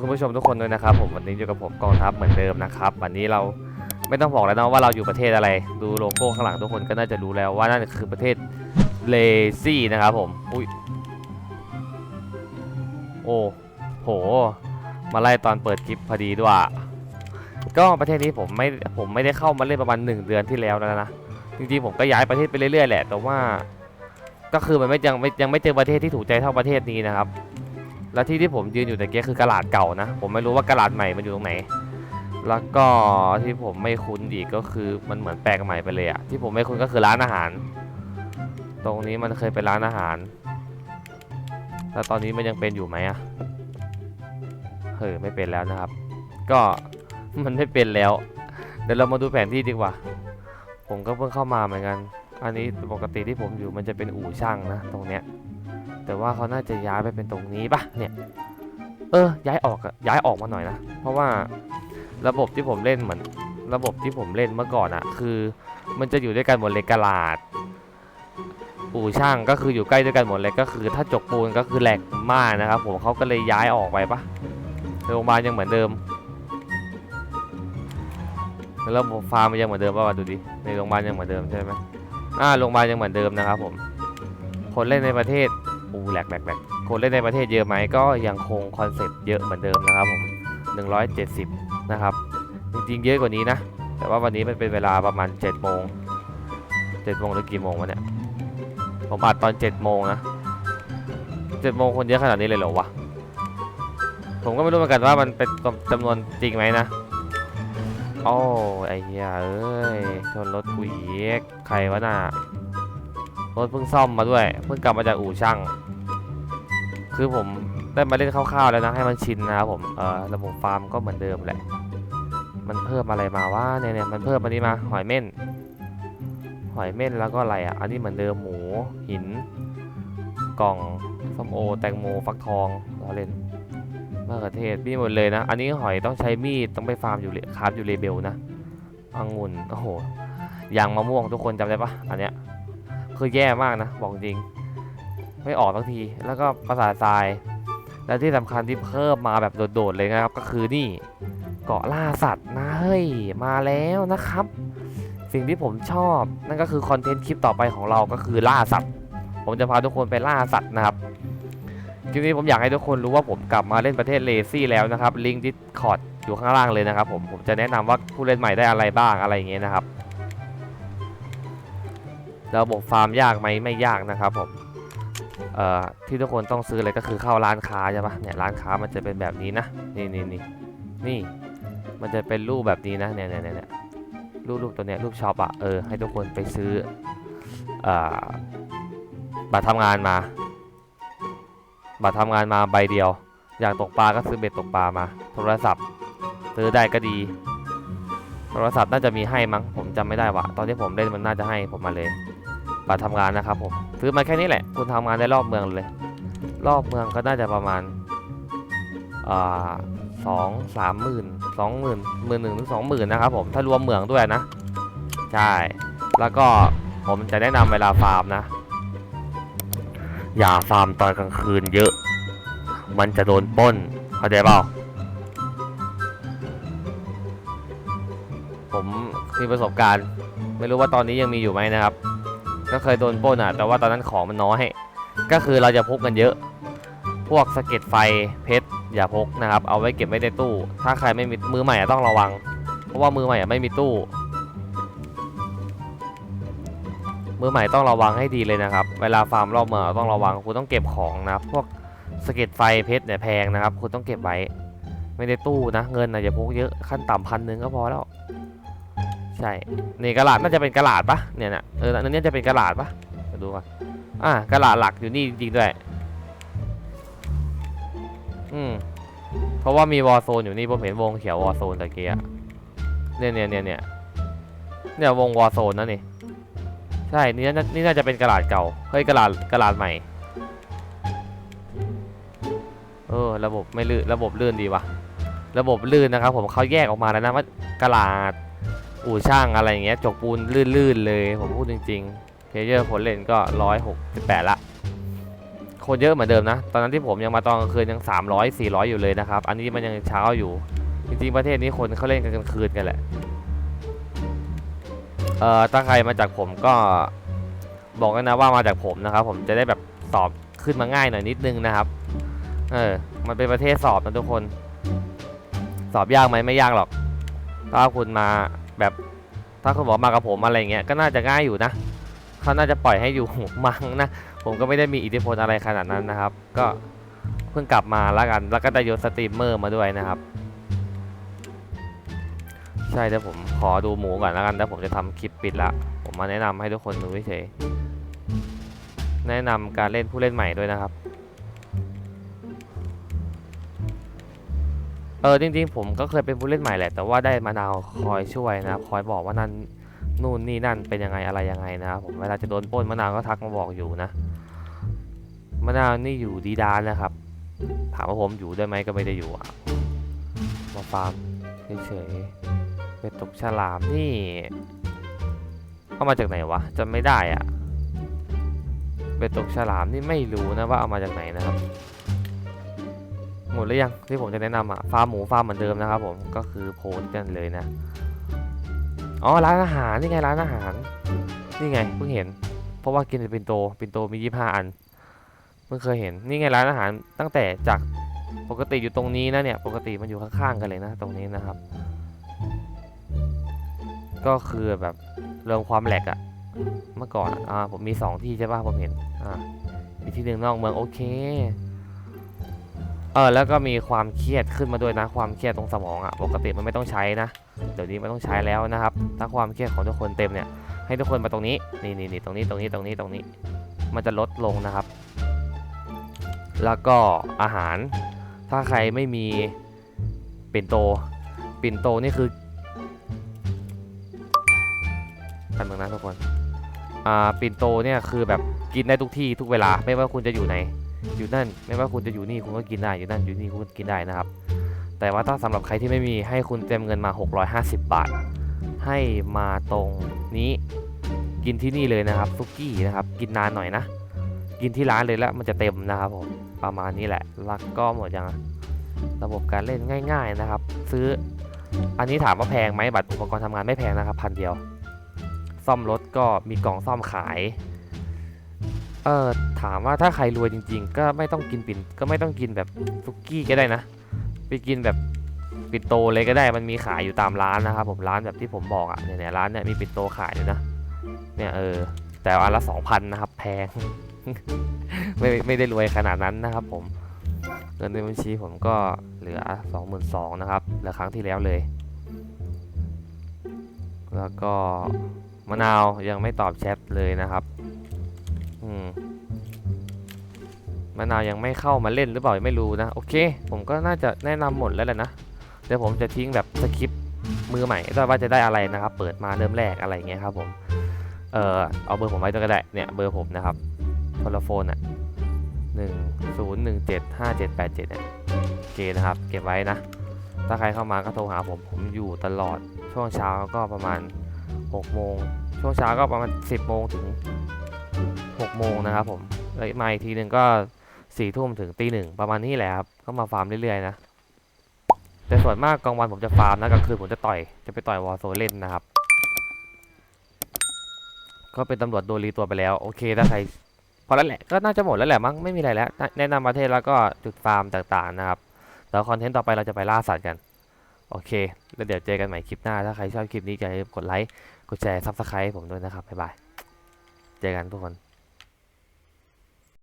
คุณผู้ชมทุกคนด้วยนะครับ ผมวันนี้อยู่กับผมกองทัพเหมือนเดิมนะครับ วันนี้เราไม่ต้องบอกแล้วนะว่าเราอยู่ประเทศอะไร ดูโลโก้ข้างหลังทุกคนก็น่าจะรู้แล้วว่านั่นคือประเทศเลซี่นะครับผมอุ้ยโอ้โห มาไล่ตอนเปิดคลิปพอดีด้วยก็ประเทศนี้ผมไม่ผมไม่ได้เข้ามาเล่นประมาณ 1 เดือนที่แล้วแล้วนะจริงๆผมก็ย้ายประเทศไปเรื่อยๆแหละแต่ว่า ก็คือมันไม่ยังไม่ยังไม่เจอประเทศที่ถูกใจเท่าประเทศนี้นะครับ แล้วที่ที่ผมยืนอยู่ตะเกียคือกระดาษเก่านะ ผมไม่รู้ว่ากระดาษใหม่มันอยู่ตรงไหน แล้วก็ที่ผมไม่คุ้นอีกก็คือมันเหมือนแปลกใหม่ไปเลยอะที่ผมไม่คุ้นก็คือร้านอาหาร ตรงนี้มันเคยเป็นร้านอาหาร แล้วตอนนี้มันยังเป็นอยู่ไหมอะเฮ้ยไม่เป็นแล้วนะครับ ก็มันไม่เป็นแล้ว เดี๋ยวเรามาดูแผนที่ดีกว่า ผมก็เพิ่งเข้ามาเหมือนกัน อันนี้ปกติที่ผมอยู่มันจะเป็นอู่ช่างนะ ตรงเนี้ย แต่ว่าเขาน่าจะย้ายไปเป็นตรงนี้ปะเนี่ย เออ ย้ายออกอะย้ายออกมาหน่อยนะ เพราะว่าระบบที่ผมเล่นเหมือน ระบบที่ผมเล่นเมื่อก่อนอะคือ มันจะอยู่ด้วยกันหมดเลยกระลาด อู่ช่างก็คืออยู่ใกล้ด้วยกันหมดเลยก็คือ ถ้าจกปูนก็คือแหลกมากนะครับ ผมเขาก็เลยย้ายออกไปปะโรงพยาบาลยังเหมือนเดิมแล้วฟาร์มมันยังเหมือนเดิมป่าวะดูดิ ในโรงพยาบาลยังเหมือนเดิมใช่ไหมอ่า โรงพยาบาลยังเหมือนเดิมนะครับผม คนเล่นในประเทศ อูแหลกแหลกแหลกคนเล่นในประเทศเยอะไหมก็ยังคงคอนเซ็ปต์เยอะเหมือนเดิมนะครับผม170 นะครับ จริงๆ เยอะกว่านี้นะ แต่ว่าวันนี้มันเป็นเวลาประมาณ7โมง7โมงหรือกี่โมงวะเนี่ย ผมอัดตอน7โมงนะ7โมงคนเยอะขนาดนี้เลยเหรอวะ ผมก็ไม่รู้เหมือนกันว่ามันเป็นจำนวนจริงไหมนะโอ้ไอ้เหี้ยเอ้ยชนรถกูอีกใครวะน่ะรถเพิ่งซ่อมมาด้วย เพิ่งกลับมาจากอู่ช่าง คือผมได้มาเล่นคร่าวๆแล้วนะให้มันชินนะครับผมเออระบบฟาร์มก็เหมือนเดิมแหละ มันเพิ่มอะไรมาว่าเนี่ยเนี่ยมันเพิ่มอันนี้มาหอยเม่นหอยเม่นแล้วก็อะไรอะอันนี้เหมือนเดิมหมูหิน กล่องส้มโอ แตงโมฟักทองเราเล่นมะเขือเทศมีหมดเลยนะ อันนี้หอยต้องใช้มีดต้องไปฟาร์มอยู่เลคราฟอยู่เลเบลนะองุ่นโอ้โหยางมะม่วงทุกคนจำได้ปะอันเนี้ยคือแย่มากนะบอกจริง ไม่ออกสักที แล้วก็ภาษาทราย และที่สำคัญที่เพิ่มมาแบบโดดๆเลยนะครับ ก็คือนี่เกาะล่าสัตว์นะเฮ้ยมาแล้วนะครับ สิ่งที่ผมชอบนั่นก็คือคอนเทนต์คลิปต่อไปของเราก็คือล่าสัตว์ ผมจะพาทุกคนไปล่าสัตว์นะครับคลิปนี้ผมอยากให้ทุกคนรู้ว่าผมกลับมาเล่นประเทศเลซี่แล้วนะครับลิงก์ดิสคอร์ดอยู่ข้างล่างเลยนะครับผมผมจะแนะนำว่าผู้เล่นใหม่ได้อะไรบ้างอะไรอย่างเงี้ยนะครับระบบฟาร์มยากไหมไม่ยากนะครับผม ที่ทุกคนต้องซื้อเลยก็คือเข้าร้านค้าใช่ปะเนี่ยร้านค้ามันจะเป็นแบบนี้นะนี่นี่นี่นี่มันจะเป็นรูปแบบนี้นะเนี่ยเนี่ยเนี่ยรูปรูปตัวเนี้ยรูปช็อปอะเออให้ทุกคนไปซื้ออบัตรทำงานมา บัตรทำงานมาใบเดียว อยากตกปลาก็ซื้อเบ็ดตกปลามา โทรศัพท์ซื้อได้ก็ดี โทรศัพท์น่าจะมีให้มั้งผมจำไม่ได้ว่ะตอนที่ผมเล่นมันน่าจะให้ผมมาเลย บัตรทำงานนะครับผมซื้อมาแค่นี้แหละ คุณทำงานได้รอบเมืองเลย รอบเมืองก็น่าจะประมาณสองสามหมื่นสองหมื่นหมื่นหนึ่งถึงสองหมื่นนะครับผมถ้ารวมเมืองด้วยนะ ใช่ แล้วก็ผมจะแนะนำเวลาฟาร์มนะ อย่าฟาร์มตอนกลางคืนเยอะ มันจะโดนป้นเข้าใจเปล่าผมมีประสบการณ์ ไม่รู้ว่าตอนนี้ยังมีอยู่ไหมนะครับ ก็เคยโดนปล้นอะ แต่ว่าตอนนั้นของมันน้อย ก็คือเราจะพกกันเยอะ พวกสะเก็ดไฟเพชรอย่าพกนะครับ เอาไว้เก็บไว้ในตู้ ถ้าใครไม่มีมือใหม่ต้องระวัง เพราะว่ามือใหม่ไม่มีตู้ มือใหม่ต้องระวังให้ดีเลยนะครับ เวลาฟาร์มรอบเมืองต้องระวัง คุณต้องเก็บของนะ พวกสะเก็ดไฟเพชรเนี่ยแพงนะครับ คุณต้องเก็บไว้ ไม่ได้ตู้นะ เงินนะอย่าพกเยอะ ขั้นต่ำพันหนึ่งก็พอแล้ว ช่นี่กระดาษน่าจะเป็นกระดาษปะเนี่ยนะเอออันนี้จะเป็นกระดาษปะเดี๋ยวดูก่อนอะกระดาษหลักอยู่นี่จริงๆด้วยอืมเพราะว่ามีวอลโซนอยู่นี่ผมเห็นวงเขียววอลโซนตะเกียเนี่ยเนี่ยเนี่ยเนี่ยเนี่ยวงวอลโซนนะนี่ใช่นี่น่านี่น่าจะเป็นกระดาษเก่าเฮ้ยกระดาษกระดาษใหม่เออระบบไม่ลื่นระบบลื่นดีว่ะระบบลื่นนะครับผมเขาแยกออกมาแล้วนะว่ากระดาษ อู่ช่างอะไรอย่างเงี้ยจกปูนลื่นๆเลยผมพูดจริงๆเพเยอร์ผลเล่นก็ร้อยหกสิบแปดละคนเยอะเหมือนเดิมนะ ตอนนั้นที่ผมยังมาตอนกลางคืนยัง 300 400 อยู่เลยนะครับ อันนี้มันยังเช้าอยู่ จริงๆประเทศนี้คนเขาเล่นกันกลางคืนกันแหละ เอ่อถ้าใครมาจากผมก็บอกกันนะว่ามาจากผมนะครับ ผมจะได้แบบสอบขึ้นมาง่ายหน่อยนิดนึงนะครับ เออ มันเป็นประเทศสอบนะทุกคน สอบยากไหมไม่ยากหรอก ถ้าคุณมา แบบถ้าคุณบอกมากับผมอะไรเงี้ยก็น่าจะง่ายอยู่นะเขาน่าจะปล่อยให้อยู่มั้งนะผมก็ไม่ได้มีอิทธิพลอะไรขนาดนั้นนะครับ ก็เพิ่งกลับมาแล้วกันแล้วก็ได้ยศสตรีมเมอร์มาด้วยนะครับ ใช่เดี๋ยวผมขอดูหมูก่อนแล้วกันแล้วผมจะทำคลิปปิดละผมมาแนะนำให้ทุกคนดูเฉยแนะนำการเล่นผู้เล่นใหม่ด้วยนะครับ เออจริงๆผมก็เคยเป็นผู้เล่นใหม่แหละ แต่ว่าได้มะนาวคอยช่วยนะคอยบอกว่านั่นนู่นนี่นั่นเป็นยังไงอะไรยังไงนะครับผมเวลาจะโดนปล้นมะนาวก็ทักมาบอกอยู่นะมะนาวนี่อยู่ดีดานนะครับ ถามว่าผมอยู่ได้ไหมก็ไม่ได้อยู่อะมาฟาร์มเฉยๆเป็นตกฉลามนี่เอามาจากไหนวะจำไม่ได้อะเป็นตกฉลามนี่ไม่รู้นะว่าเอามาจากไหนนะครับ หมดหรือยังที่ผมจะแนะนำอะฟาร์มหมูฟาร์มเหมือนเดิมนะครับผมก็คือโพสต์กันเลยนะอ๋อร้านอาหารนี่ไงร้านอาหารนี่ไงเพิ่งเห็น เพราะว่ากินแต่ปินโตปินโตมี25อันเพิ่งเคยเห็นนี่ไงร้านอาหารตั้งแต่จากปกติอยู่ตรงนี้นะเนี่ยปกติมันอยู่ข้างๆกันเลยนะ ตรงนี้นะครับ ก็คือแบบเรื่องความแหลกอะเมื่อก่อนอะอ่าผมมีสองที่ใช่ป่ะผมเห็นอ่ามีที่หนึ่งนอกเมืองโอเค เออแล้วก็มีความเครียดขึ้นมาด้วยนะ ความเครียดตรงสมองอะ่ะปกติมันไม่ต้องใช้นะ เดี๋ยวนี้ไม่ต้องใช้แล้วนะครับ ถ้าความเครียดของทุกคนเต็มเนี่ยให้ทุกคนมาตรงนี้นี่นี่นี่ตรงนี้ตรงนี้ตรงนี้ตรงนี้ มันจะลดลงนะครับ แล้วก็อาหารถ้าใครไม่มีปิ่นโตปิ่นโตนี่คืออันนึงนะทุกคนอ่าปิ่นโตเนี่ยคือแบบกินได้ทุกที่ทุกเวลาไม่ว่าคุณจะอยู่ไหน อยู่นั่น ไม่ว่าคุณจะอยู่นี่คุณก็กินได้อยู่นั่นอยู่นี่คุณก็กินได้นะครับ แต่ว่าถ้าสำหรับใครที่ไม่มีให้คุณเต็มเงินมา 650 บาท ให้มาตรงนี้กินที่นี่เลยนะครับซุกี้นะครับ กินนานหน่อยนะ กินที่ร้านเลยแล้วมันจะเต็มนะครับผมประมาณนี้แหละล้วก็หมดยังระบบการเล่นง่าย ๆนะครับ ซื้ออันนี้ถามว่าแพงไหมบัตรอุปกรณ์ทำงานไม่แพงนะครับพันเดียว ซ่อมรถก็มีกล่องซ่อมขาย เออถามว่าถ้าใครรวยจริง ๆ ก็ไม่ต้องกินปิ่นก็ไม่ต้องกินแบบซุกี้ก็ได้นะ ไปกินแบบปิ่นโตเลยก็ได้มันมีขายอยู่ตามร้านนะครับผมร้านแบบที่ผมบอกอะ่ะเนี่ยเนี่ยร้านเนี่ยมีปิ่นโตขายอยู่นะเนี่ยเออแต่อันละสองพันนะครับ แพง ไม่ไม่ได้รวยขนาดนั้นนะครับผมเงินในบัญชีผมก็เหลือสองหมื่นสองนะครับเหลือครั้งที่แล้วเลย แล้วก็มะนาวยังไม่ตอบแชทเลยนะครับ มะนาวยังไม่เข้ามาเล่นหรือเปล่าไม่รู้นะ โอเค ผมก็น่าจะแนะนำหมดแล้วแหละนะ เดี๋ยวผมจะทิ้งแบบสคริปต์มือใหม่ด้วยว่าจะได้อะไรนะครับ เปิดมาเริ่มแรกอะไรเงี้ยครับผม เออเอาเบอร์ผมไว้ด้วก็ได้ เนี่ยเบอร์ผมนะครับโทรโฟนอะหนึ่งศูนย์หนึ่งเจ็ดห้าเจ็ดแปดเจ็ดเนี่ยโอเคนะครับ เก็บไว้นะ ถ้าใครเข้ามาก็โทรหาผมผมอยู่ตลอดช่วงเช้าก็ประมาณ6โมงช่วงเช้าก็ประมาณ10โมงถึง 6โมงนะครับผมแล้วมาอีกทีหนึ่งก็สี่ทุ่มถึงตีหนึ่งประมาณนี้แหละครับ ก็มาฟาร์มเรื่อยๆนะแต่ส่วนมากกลางวันผมจะฟาร์มนะกลางคืนผมจะต่อย จะไปต่อยวอลโซเล่นนะครับ ก็เป็นตำรวจโดนรีตัวไปแล้ว โอเคถ้าใครพอแล้วแหละก็น่าจะหมดแล้วแหละมั้งไม่มีอะไรแล้ว แนะนำประเทศแล้วก็จุดฟาร์มต่างๆนะครับแล้วคอนเทนต์ต่อไปเราจะไปล่าสัตว์กัน โอเค แล้วเดี๋ยวเจอกันใหม่คลิปหน้าถ้าใครชอบคลิปนี้อย่าลืมกดไลค์กดแชร์ซับสไครต์ผมด้วยนะครับบ๊ายบายเจอกันทุกคน